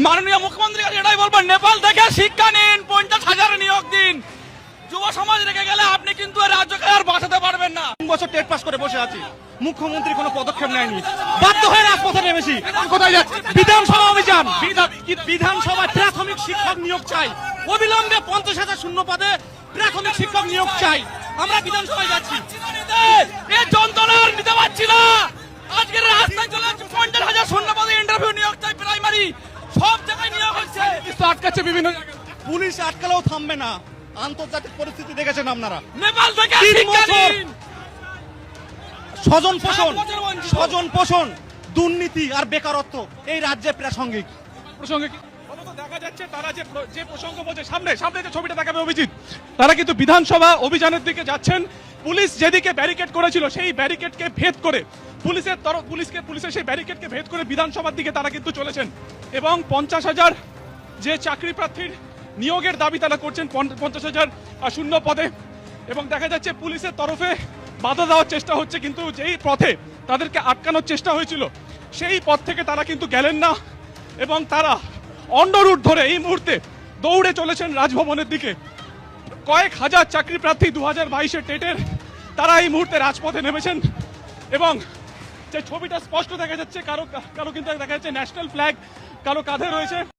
মাননীয় মুখ্যমন্ত্রীর কাছে এটাই বলব নেপাল থেকে শিক্ষা নিন পঞ্চাশ হাজার নিয়োগ দিন। যুব সমাজ রেখে গেলে আপনি কিন্তু রাজ্যকে আর বাঁচাতে পারবেন না। বছর টেট পাস করে বসে আছি। মুখ্যমন্ত্রী কোনো পদক্ষেপ নেয়নি। বাধ্য হয়ে রাজপথে নেমেছি। কোথায় যাচ্ছে? বিধানসভা অভিযান। বিধা- বিধানসভায় প্রাথমিক শিক্ষক নিয়োগ চাই? অবিলম্বে পঞ্চাশ হাজার শূন্য পদে প্রাথমিক শিক্ষক নিয়োগ চাই। আমরা বিধানসভায় যাচ্ছি। এই যন্ত্রণা নিতে পারছি না আজকের রাস্তায় চলে যাচ্ছে পঞ্চাশ হাজার শূন্য পদে ইন্টারভিউ নিয়োগ চাই প্রাইমারি সব জায়গায় নিয়োগ হচ্ছে তো আটকাচ্ছে বিভিন্ন জায়গায়। পুলিশ আটকালেও থামবে না। আন্তর্জাতিক পরিস্থিতি দেখেছেন আপনারা। নেপাল থেকে স্বজন পোষণ। স্বজন পোষণ। দুর্নীতি আর বেকারত্ব এই রাজ্যে প্রাসঙ্গিক। প্রসঙ্গে দেখা যাচ্ছে তারা যে যে প্রসঙ্গ বলছে সামনে সামনে যে ছবিটা দেখাবে অভিজিৎ তারা কিন্তু বিধানসভা অভিযানের দিকে যাচ্ছেন। পুলিশ যেদিকে ব্যারিকেড করেছিল সেই ব্যারিকেডকে ভেদ করে পুলিশের তরফ পুলিশকে পুলিশের সেই ব্যারিকেডকে ভেদ করে বিধানসভার দিকে তারা কিন্তু চলেছেন। এবং পঞ্চাশ হাজার যে চাকরি প্রার্থীর নিয়োগের দাবি তারা করছেন পঞ্চ- পঞ্চাশ হাজার শূন্য পদে। এবং দেখা যাচ্ছে পুলিশের তরফে বাধা দেওয়ার চেষ্টা হচ্ছে, কিন্তু যেই পথে তাদেরকে আটকানোর চেষ্টা হয়েছিল, সেই পথ থেকে তারা কিন্তু গেলেন না। এবং তারা অন্য রুট ধরে এই মুহূর্তে দৌড়ে চলেছেন রাজভবনের দিকে। কয়েক হাজার চাকরি প্রার্থী দু হাজার বাইশের টেটের তারা এই মুহূর্তে রাজপথে নেমেছেন। এবং যে ছবিটা স্পষ্ট দেখা যাচ্ছে, কারও কারও কিন্তু দেখা যাচ্ছে ন্যাশনাল ফ্ল্যাগ, কারও কাঁধে রয়েছে।